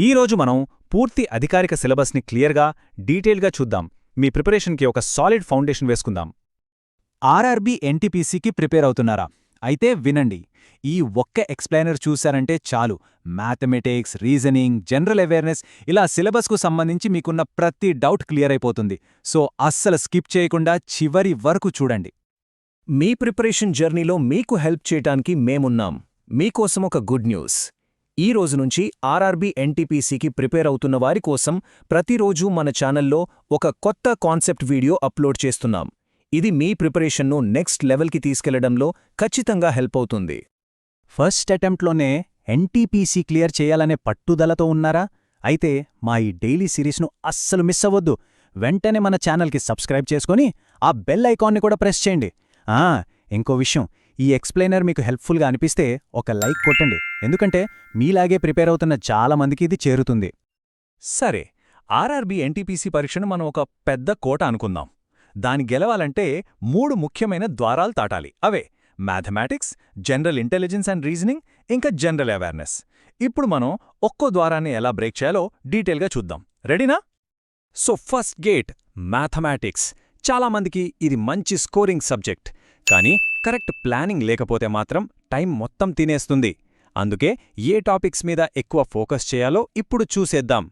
ఈరోజు మనం పూర్తి అధికారిక సిలబస్ని క్లియర్గా డీటెయిల్గా చూద్దాం. మీ ప్రిపరేషన్కి ఒక సాలిడ్ ఫౌండేషన్ వేసుకుందాం. ఆర్ఆర్బీ ఎన్టీపీసీకి ప్రిపేర్ అవుతున్నారా? అయితే వినండి. ఈ ఒక్క ఎక్స్ప్లెయినర్ చూశారంటే చాలు. మ్యాథమెటిక్స్ రీజనింగ్ జనరల్ అవేర్నెస్ ఇలా సిలబస్కు సంబంధించి మీకున్న ప్రతి డౌట్ క్లియర్ అయిపోతుంది. సో అస్సలు స్కిప్ చేయకుండా చివరి వరకు చూడండి. మీ ప్రిపరేషన్ జర్నీలో మీకు హెల్ప్ చేయటానికి మేమున్నాం. మీకోసం ఒక గుడ్ న్యూస్. ఈ రోజు నుంచి ఆర్ఆర్బీ ఎన్టీపీసీకి ప్రిపేర్ అవుతున్న వారి కోసం ప్రతిరోజు మన ఛానల్లో ఒక కొత్త కాన్సెప్ట్ వీడియో అప్లోడ్ చేస్తున్నాం. ఇది మీ ప్రిపరేషన్ను నెక్స్ట్ లెవెల్కి తీసుకెళ్ళడంలో ఖచ్చితంగా హెల్ప్ అవుతుంది. ఫస్ట్ అటెంప్ట్లోనే ఎన్టీపీసీ క్లియర్ చేయాలనే పట్టుదలతో ఉన్నారా? అయితే మా ఈ డైలీ సిరీస్ను అస్సలు మిస్ అవ్వద్దు. వెంటనే మన ఛానల్కి సబ్స్క్రైబ్ చేసుకొని ఆ బెల్ ఐకాన్ని కూడా ప్రెస్ చేయండి. ఆ ఇంకో విషయం ఈ ఎక్స్ప్లెయినర్ మీకు హెల్ప్ఫుల్గా అనిపిస్తే ఒక లైక్ కొట్టండి. ఎందుకంటే మీలాగే ప్రిపేర్ అవుతున్న చాలా మందికి ఇది చేరుతుంది. సరే ఆర్ఆర్బీ ఎన్టీపీసీ పరీక్షను మనం ఒక పెద్ద కోట అనుకుందాం. దాని గెలవాలంటే మూడు ముఖ్యమైన ద్వారాలు తాటాలి అవే mathematics general intelligence and reasoning ఇంకా జనరల్ అవేర్నెస్. ఇప్పుడు మనం ఒక్కో ద్వారాన్ని ఎలా బ్రేక్ చేయాలో డీటెయిల్గా చూద్దాం. రెడీనా? So first gate mathematics. చాలామందికి ఇది మంచి స్కోరింగ్ సబ్జెక్ట్. కానీ కరెక్ట్ ప్లానింగ్ లేకపోతే మాత్రం టైం మొత్తం తినేస్తుంది. అందుకే ఏ టాపిక్స్ మీద ఎక్కువ ఫోకస్ చేయాలో ఇప్పుడు చూసేద్దాం.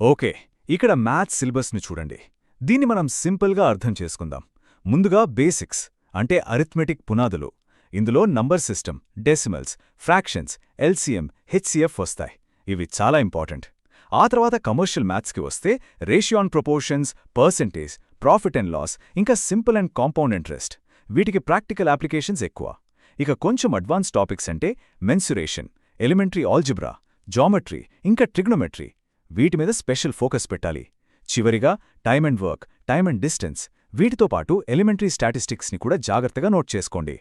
ఓకే ఇక్కడ మ్యాథ్స్ సిలబస్ని చూడండి. దీన్ని మనం సింపుల్గా అర్థం చేసుకుందాం. ముందుగా బేసిక్స్ అంటే అరిథ్మెటిక్ పునాదులు. ఇందులో number system decimals fractions LCM HCF వస్తాయి. ఇవి చాలా ఇంపార్టెంట్. ఆ తర్వాత కమర్షియల్ మ్యాథ్స్కి వస్తే ratio and proportions percentage profit and loss ఇంకా సింపుల్ అండ్ కాంపౌండ్ ఇంట్రెస్ట్. వీటికి ప్రాక్టికల్ అప్లికేషన్స్ ఎక్కువ. ఇక కొంచెం అడ్వాన్స్ టాపిక్స్ అంటే మెన్సురేషన్ ఎలిమెంటరీ ఆల్జిబ్రా జామెట్రీ ఇంకా ట్రిగ్నోమెట్రీ. వీటి మీద స్పెషల్ ఫోకస్ పెట్టాలి. చివరిగా time and work time and distance. వీటితో పాటు ఎలిమెంటరీ స్టాటిస్టిక్స్ని కూడా జాగ్రత్తగా నోట్ చేసుకోండి.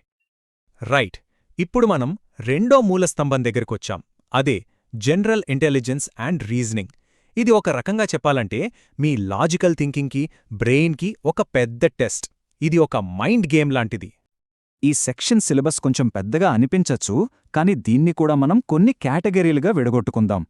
రైట్. ఇప్పుడు మనం రెండో మూలస్తంభం దగ్గరకొచ్చాం. అదే జనరల్ ఇంటెలిజెన్స్ అండ్ రీజనింగ్. ఇది ఒక రకంగా చెప్పాలంటే మీ లాజికల్ థింకింగ్కి బ్రెయిన్కి ఒక పెద్ద టెస్ట్. ఇది ఒక మైండ్ గేమ్ లాంటిది. ఈ సెక్షన్ సిలబస్ కొంచెం పెద్దగా అనిపించచ్చు కానీ దీన్ని కూడా మనం కొన్ని కేటగిరీలుగా విడగొట్టుకుందాం.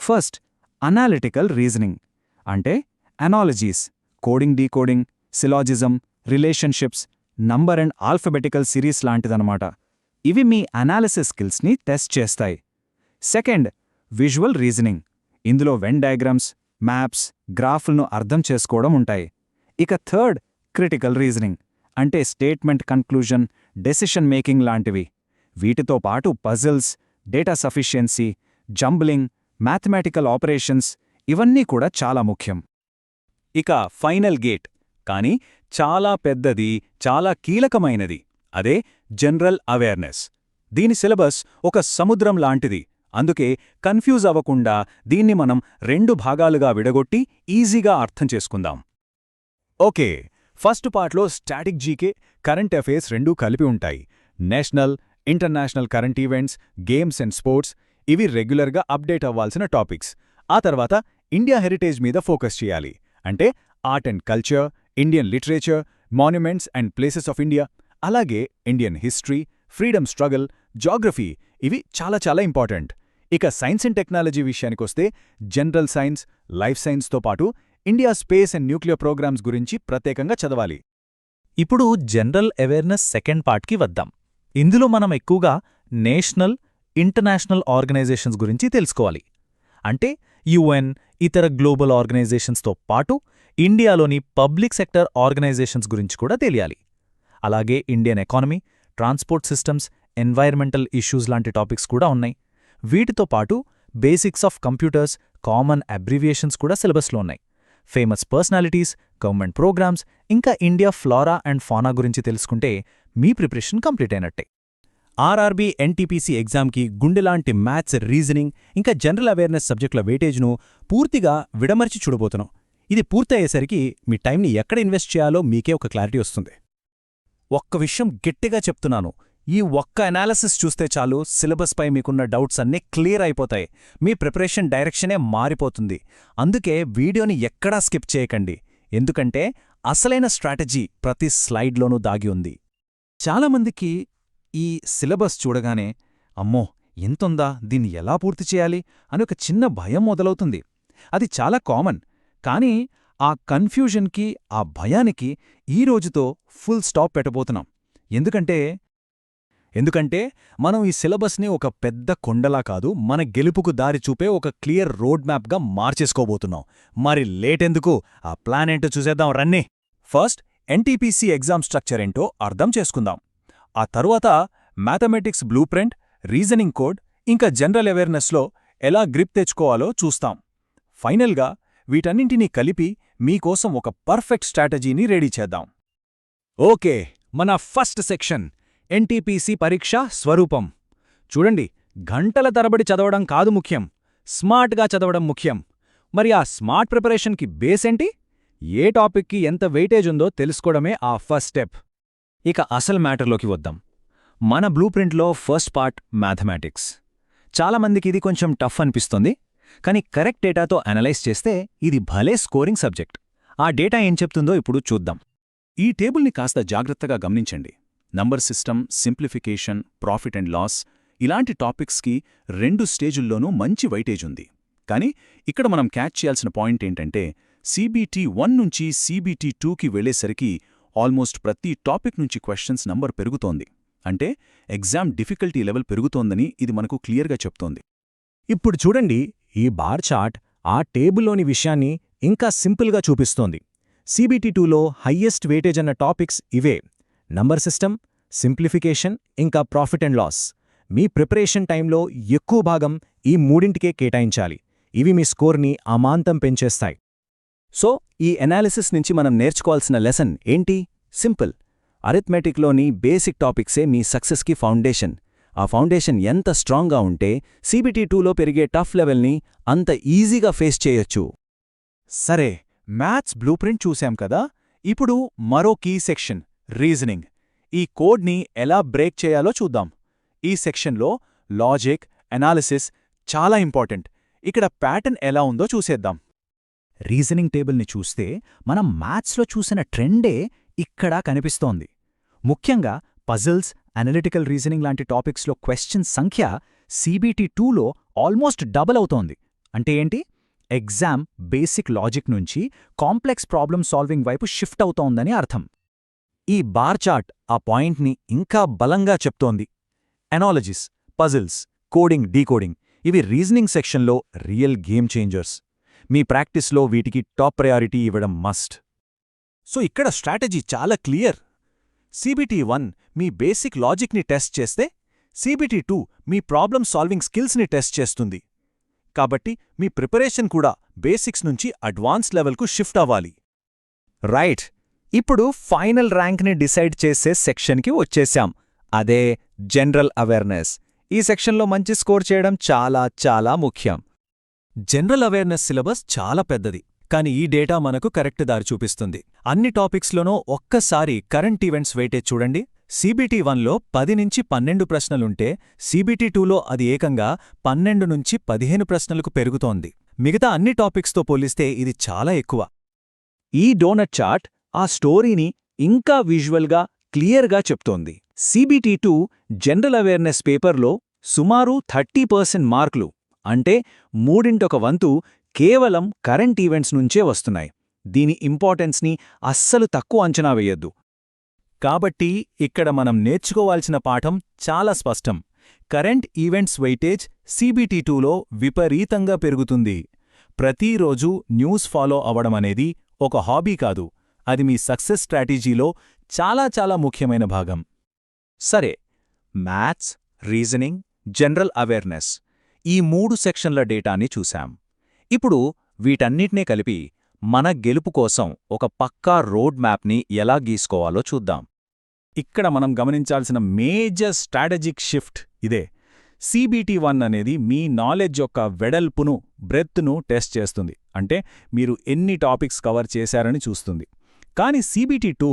ఫస్ట్ అనాలిటికల్ రీజనింగ్ అంటే analogies coding decoding syllogism relationships number and alphabetical series లాంటిదనమాట ఇవి మీ అనాలిసిస్ స్కిల్స్ని టెస్ట్ చేస్తాయి. సెకండ్ విజువల్ రీజనింగ్ ఇందులో వెన్ డయాగ్రామ్స్ మ్యాప్స్ గ్రాఫ్లను అర్థం చేసుకోవడం ఉంటాయి. ఇక థర్డ్ క్రిటికల్ రీజనింగ్ అంటే స్టేట్మెంట్ కన్క్లూజన్ డెసిషన్ మేకింగ్ లాంటివి. వీటితో పాటు puzzles data sufficiency jumbling mathematical operations ఇవన్నీ కూడా చాలా ముఖ్యం. ఇక ఫైనల్ గేట్. కానీ చాలా పెద్దది చాలా కీలకమైనది. అదే జనరల్ అవేర్నెస్. దీని సిలబస్ ఒక సముద్రం లాంటిది. అందుకే కన్ఫ్యూజ్ అవ్వకుండా దీన్ని మనం రెండు భాగాలుగా విడగొట్టి ఈజీగా అర్థం చేసుకుందాం. ఓకే. ఫస్ట్ పార్ట్లో స్టాటిక్ జీకే కరెంట్ అఫైర్స్ రెండూ కలిపి ఉంటాయి. National international current events games and sports ఇవి రెగ్యులర్గా అప్డేట్ అవ్వాల్సిన టాపిక్స్. ఆ తర్వాత ఇండియా హెరిటేజ్ మీద ఫోకస్ చేయాలి. అంటే art and culture Indian literature monuments and places of India అలాగే Indian history freedom struggle geography ఇవి చాలా చాలా ఇంపార్టెంట్. ఇక సైన్స్ అండ్ టెక్నాలజీ విషయానికొస్తే జనరల్ సైన్స్ లైఫ్ సైన్స్తో పాటు India space and nuclear programmes గురించి ప్రత్యేకంగా చదవాలి. ఇప్పుడు జనరల్ అవేర్నెస్ సెకండ్ పార్ట్కి వద్దాం. ఇందులో మనం ఎక్కువగా నేషనల్ ఇంటర్నేషనల్ ఆర్గనైజేషన్స్ గురించి తెలుసుకోవాలి. అంటే యుఎన్ ఇతర గ్లోబల్ ఆర్గనైజేషన్స్తో పాటు ఇండియాలోని పబ్లిక్ సెక్టర్ ఆర్గనైజేషన్స్ గురించి కూడా తెలియాలి. అలాగే Indian economy transport systems environmental issues లాంటి టాపిక్స్ కూడా ఉన్నాయి. వీటితో పాటు basics of computers common abbreviations కూడా సిలబస్లో ఉన్నాయి. ఫేమస్ పర్సనాలిటీస్ గవర్నమెంట్ ప్రోగ్రామ్స్ ఇంకా ఇండియా ఫ్లోరా అండ్ ఫానా గురించి తెలుసుకుంటే మీ ప్రిపరేషన్ కంప్లీట్ అయినట్టే. ఆర్ఆర్బీ ఎన్టీపీసీ ఎగ్జామ్కి గుండెలాంటి మ్యాథ్స్ రీజనింగ్ ఇంకా జనరల్ అవేర్నెస్ సబ్జెక్టుల వెయిటేజ్ను పూర్తిగా విడమర్చి చూడబోతున్నాం. ఇది పూర్తయ్యేసరికి మీ టైంని ఎక్కడ ఇన్వెస్ట్ చేయాలో మీకే ఒక క్లారిటీ వస్తుంది. ఒక్క విషయం గట్టిగా చెప్తున్నాను. ఈ ఒక్క అనాలిసిస్ చూస్తే చాలు సిలబస్పై మీకున్న డౌట్స్ అన్నీ క్లియర్ అయిపోతాయి. మీ ప్రిపరేషన్ డైరెక్షనే మారిపోతుంది. అందుకే వీడియోని ఎక్కడా స్కిప్ చేయకండి. ఎందుకంటే అసలైన స్ట్రాటజీ ప్రతి స్లైడ్లోనూ దాగి ఉంది. చాలామందికి ఈ సిలబస్ చూడగానే అమ్మో ఇంతుందా? దీన్ని ఎలా పూర్తి చేయాలి? అని ఒక చిన్న భయం మొదలవుతుంది. అది చాలా కామన్ కానీ ఆ కన్ఫ్యూజన్కి ఆ భయానికి ఈ రోజుతో ఫుల్ స్టాప్ పెట్టబోతున్నాం. ఎందుకంటే ఎందుకంటే మనం ఈ సిలబస్ని ఒక పెద్ద కొండలా కాదు మన గెలుపుకు దారి చూపే ఒక క్లియర్ రోడ్ మ్యాప్గా మార్చేసుకోబోతున్నాం. మరి లేటెందుకు? ఆ ప్లాన్ ఏంటో చూసేద్దాం రన్నీ. ఫస్ట్ ఎన్టీపీసీ ఎగ్జామ్ స్ట్రక్చర్ ఏంటో అర్థం చేసుకుందాం. ఆ తరువాత mathematics blueprint reasoning code ఇంకా జనరల్ అవేర్నెస్లో ఎలా గ్రిప్ తెచ్చుకోవాలో చూస్తాం. ఫైనల్గా వీటన్నింటినీ కలిపి మీకోసం ఒక పర్ఫెక్ట్ స్ట్రాటజీని రెడీ చేద్దాం. ఓకే మన ఫస్ట్ సెక్షన్ ఎన్టీపీసీ పరీక్ష స్వరూపం. చూడండి గంటల తరబడి చదవడం కాదు ముఖ్యం స్మార్ట్గా చదవడం ముఖ్యం. మరి ఆ స్మార్ట్ ప్రిపరేషన్కి బేస్ ఏంటి? ఏ టాపిక్కి ఎంత వెయిటేజ్ ఉందో తెలుసుకోవడమే ఆ ఫస్ట్ స్టెప్. ఇక అసలు మ్యాటర్లోకి వద్దాం. మన బ్లూ ప్రింట్లో ఫస్ట్ పార్ట్ మ్యాథమెటిక్స్. చాలామందికి ఇది కొంచెం టఫ్ అనిపిస్తుంది కానీ కరెక్ట్ డేటాతో అనలైజ్ చేస్తే ఇది భలే స్కోరింగ్ సబ్జెక్ట్. ఆ డేటా ఏం చెప్తుందో ఇప్పుడు చూద్దాం. ఈ టేబుల్ని కాస్త జాగ్రత్తగా గమనించండి. Number system simplification profit and loss ఇలాంటి టాపిక్స్కి రెండు స్టేజుల్లోనూ మంచి వైటేజ్ ఉంది. కానీ ఇక్కడ మనం క్యాచ్ చేయాల్సిన పాయింట్ ఏంటంటే సీబీటీ వన్ నుంచి సీబీటీ టూకి వెళ్ళేసరికి ఆల్మోస్ట్ ప్రతి టాపిక్ నుంచి క్వశ్చన్స్ నంబర్ పెరుగుతోంది. అంటే ఎగ్జామ్ డిఫికల్టీ లెవెల్ పెరుగుతోందని ఇది మనకు క్లియర్గా చెప్తోంది. ఇప్పుడు చూడండి ఈ బార్ చార్ట్ ఆ టేబుల్లోని విషయాన్ని ఇంకా సింపుల్గా చూపిస్తోంది. సీబీటీ టూలో హయ్యెస్ట్ వెయిటేజ్ అన్న టాపిక్స్ ఇవే. నంబర్ సిస్టమ్ సింప్లిఫికేషన్ ఇంకా ప్రాఫిట్ అండ్ లాస్. మీ ప్రిపరేషన్ టైంలో ఎక్కువ భాగం ఈ మూడింటికే కేటాయించాలి. ఇవి మీ స్కోర్ని అమాంతం పెంచేస్తాయి. సో ఈ ఎనాలిసిస్ నుంచి మనం నేర్చుకోవాల్సిన లెసన్ ఏంటి? సింపుల్. అరిథ్మెటిక్లోని బేసిక్ టాపిక్సే మీ సక్సెస్కి ఫౌండేషన్. ఆ ఫౌండేషన్ ఎంత స్ట్రాంగ్గా ఉంటే సిబిటీ టూలో పెరిగే టఫ్ లెవెల్ని అంత ఈజీగా ఫేస్ చేయొచ్చు. సరే మ్యాథ్స్ బ్లూ ప్రింట్ చూశాం కదా? ఇప్పుడు మరో కీ సెక్షన్. రీజనింగ్. ఈ కోడ్ని ఎలా బ్రేక్ చేయాలో చూద్దాం. ఈ సెక్షన్లో లాజిక్ అనాలిసిస్ చాలా ఇంపార్టెంట్. ఇక్కడ ప్యాటర్న్ ఎలా ఉందో చూసేద్దాం. రీజనింగ్ టేబుల్ని చూస్తే మనం మ్యాథ్స్లో చూసిన ట్రెండే ఇక్కడా కనిపిస్తోంది. ముఖ్యంగా పజిల్స్ అనలిటికల్ రీజనింగ్ లాంటి టాపిక్స్లో క్వశ్చన్ సంఖ్య సీబీటీ టూలో ఆల్మోస్ట్ డబుల్ అవుతోంది. అంటే ఏంటి? ఎగ్జామ్ బేసిక్ లాజిక్ నుంచి కాంప్లెక్స్ ప్రాబ్లమ్ సాల్వింగ్ వైపు షిఫ్ట్ అవుతోందని అర్థం. ఈ బార్ చార్ట్ ఆ పాయింట్ని ఇంకా బలంగా చెప్తోంది. ఎనాలజీస్ పజిల్స్ కోడింగ్ డీకోడింగ్ ఇవి రీజనింగ్ సెక్షన్లో రియల్ గేమ్ చేంజర్స్ మీ ప్రాక్టీస్లో వీటికి టాప్ ప్రయారిటీ ఇవ్వడం మస్ట్ సో ఇక్కడ స్ట్రాటజీ చాలా క్లియర్. సీబీటీ వన్ మీ బేసిక్ లాజిక్ని టెస్ట్ చేస్తే సీబీటీ టూ మీ ప్రాబ్లమ్ సాల్వింగ్ స్కిల్స్ని టెస్ట్ చేస్తుంది. కాబట్టి మీ ప్రిపరేషన్ కూడా బేసిక్స్ నుంచి అడ్వాన్స్ లెవెల్కు షిఫ్ట్ అవ్వాలి. రైట్ ఇప్పుడు ఫైనల్ ర్యాంక్ని డిసైడ్ చేసే సెక్షన్కి వచ్చేశాం అదే జనరల్ అవేర్నెస్. ఈ సెక్షన్లో మంచి స్కోర్ చేయడం చాలా చాలా ముఖ్యం. జనరల్ అవేర్నెస్ సిలబస్ చాలా పెద్దది కానీ ఈ డేటా మనకు కరెక్ట్ దారి చూపిస్తుంది. అన్ని టాపిక్స్లోనూ ఒక్కసారి కరెంట్ ఈవెంట్స్ వెయిటేజ్ చూడండి. సీబీటీ వన్లో పది నుంచి పన్నెండు ప్రశ్నలుంటే సీబీటీ టూలో అది ఏకంగా పన్నెండు నుంచి పదిహేను ప్రశ్నలకు పెరుగుతోంది. మిగతా అన్ని టాపిక్స్తో పోలిస్తే ఇది చాలా ఎక్కువ. ఈ డోనట్ చార్ట్ ఆ స్టోరీని ఇంకా విజువల్గా క్లియర్గా చెప్తోంది. సీబీటీ టూ జనరల్ అవేర్నెస్ పేపర్లో సుమారు థర్టీ పర్సెంట్ మార్కులు అంటే మూడింటొక వంతు కేవలం కరెంట్ ఈవెంట్స్ నుంచే వస్తున్నాయి. దీని ఇంపార్టెన్స్ని అస్సలు తక్కువ అంచనా వేయొద్దు. కాబట్టి ఇక్కడ మనం నేర్చుకోవాల్సిన పాఠం చాలా స్పష్టం. కరెంట్ ఈవెంట్స్ వెయిటేజ్ సీబీటీ టూలో విపరీతంగా పెరుగుతుంది. ప్రతిరోజూ న్యూస్ ఫాలో అవడమనేది ఒక హాబీ కాదు. అది మీ సక్సెస్ స్ట్రాటజీలో చాలా చాలా ముఖ్యమైన భాగం. సరే మ్యాథ్స్ రీజనింగ్ జనరల్ అవేర్నెస్ ఈ మూడు సెక్షన్ల డేటాని చూశాం. ఇప్పుడు వీటన్నిటినీ కలిపి మన గెలుపు కోసం ఒక పక్కా రోడ్ మ్యాప్ని ఎలా గీసుకోవాలో చూద్దాం. ఇక్కడ మనం గమనించాల్సిన మేజర్ స్ట్రాటజిక్ షిఫ్ట్ ఇదే. సిబిటి వన్ అనేది మీ నాలెడ్జ్ యొక్క వెడల్పును బ్రెత్ను టెస్ట్ చేస్తుంది. అంటే మీరు ఎన్ని టాపిక్స్ కవర్ చేశారని చూస్తుంది. కానీ సీబీటీ టూ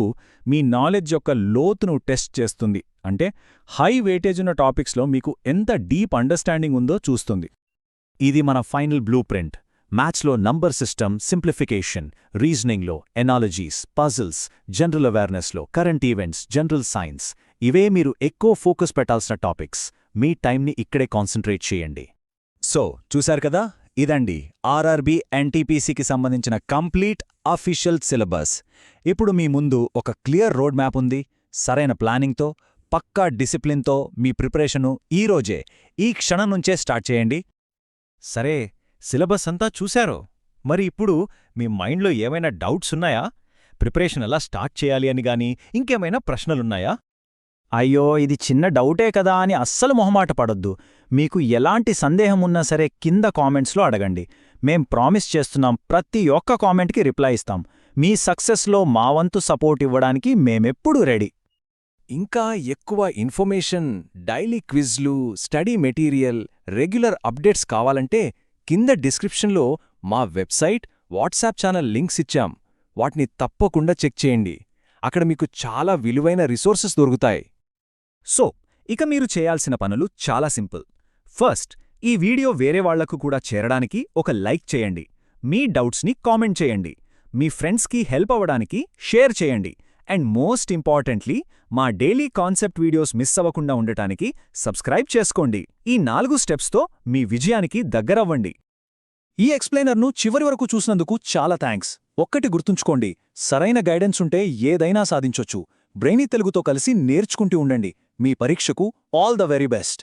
మీ నాలెడ్జ్ యొక్క లోతును టెస్ట్ చేస్తుంది. అంటే హై వెయిటేజ్ ఉన్న టాపిక్స్లో మీకు ఎంత డీప్ అండర్స్టాండింగ్ ఉందో చూస్తుంది. ఇది మన ఫైనల్ బ్లూ ప్రింట్ మ్యాథ్స్లో నంబర్ సిస్టమ్ సింప్లిఫికేషన్ రీజనింగ్లో ఎనాలజీస్ పజిల్స్ జనరల్ అవేర్నెస్లో కరెంట్ ఈవెంట్స్ జనరల్ సైన్స్ ఇవే మీరు ఎక్కువ ఫోకస్ పెట్టాల్సిన టాపిక్స్ మీ టైంని ఇక్కడే కాన్సంట్రేట్ చేయండి. సో చూశారు కదా? ఇదండి ఆర్ఆర్బి ఎన్టీపీసీకి సంబంధించిన కంప్లీట్ అఫీషియల్ సిలబస్. ఇప్పుడు మీ ముందు ఒక క్లియర్ రోడ్ మ్యాప్ ఉంది. సరైన ప్లానింగ్తో పక్కా డిసిప్లిన్తో మీ ప్రిపరేషను ఈరోజే ఈ క్షణం నుంచే స్టార్ట్ చేయండి. సరే సిలబస్ అంతా చూశారో. మరి ఇప్పుడు మీ మైండ్లో ఏమైనా డౌట్స్ ఉన్నాయా? ప్రిపరేషన్ ఎలా స్టార్ట్ చేయాలి అని గానీ ఇంకేమైనా ప్రశ్నలున్నాయా? అయ్యో ఇది చిన్న డౌటే కదా అని అస్సలు మొహమాట పడొద్దు. మీకు ఎలాంటి సందేహం ఉన్నా సరే కింద కామెంట్స్లో అడగండి. మేం ప్రామిస్ చేస్తున్నాం ప్రతి ఒక్క కామెంట్కి రిప్లై ఇస్తాం. మీ సక్సెస్లో మా వంతు సపోర్ట్ ఇవ్వడానికి మేమెప్పుడూ రెడీ. ఇంకా ఎక్కువ ఇన్ఫర్మేషన్ డైలీ క్విజ్లు స్టడీ మెటీరియల్ రెగ్యులర్ అప్డేట్స్ కావాలంటే కింద డిస్క్రిప్షన్లో మా వెబ్సైట్ వాట్సాప్ ఛానల్ లింక్స్ ఇచ్చాం. వాటిని తప్పకుండా చెక్ చేయండి. అక్కడ మీకు చాలా విలువైన రిసోర్సెస్ దొరుకుతాయి. సో ఇక మీరు చేయాల్సిన పనులు చాలా సింపుల్. ఫస్ట్ ఈ వీడియో వేరే వాళ్ళకు కూడా చేరడానికి ఒక లైక్ చేయండి. మీ డౌట్స్ని కామెంట్ చేయండి. మీ ఫ్రెండ్స్కి హెల్ప్ అవ్వడానికి షేర్ చేయండి. అండ్ మోస్ట్ ఇంపార్టెంట్లీ మా డైలీ కాన్సెప్ట్ వీడియోస్ మిస్ అవ్వకుండా ఉండటానికి సబ్స్క్రైబ్ చేసుకోండి. ఈ నాలుగు స్టెప్స్తో మీ విజయానికి దగ్గరవ్వండి. ఈ ఎక్స్ప్లెయినర్ను చివరి వరకు చూసినందుకు చాలా థ్యాంక్స్ ఒక్కటి గుర్తుంచుకోండి సరైన గైడెన్స్ ఉంటే ఏదైనా సాధించొచ్చు. బ్రెయినీ తెలుగుతో కలిసి నేర్చుకుంటూ ఉండండి. మీ పరీక్షకు ఆల్ ద వెరీ బెస్ట్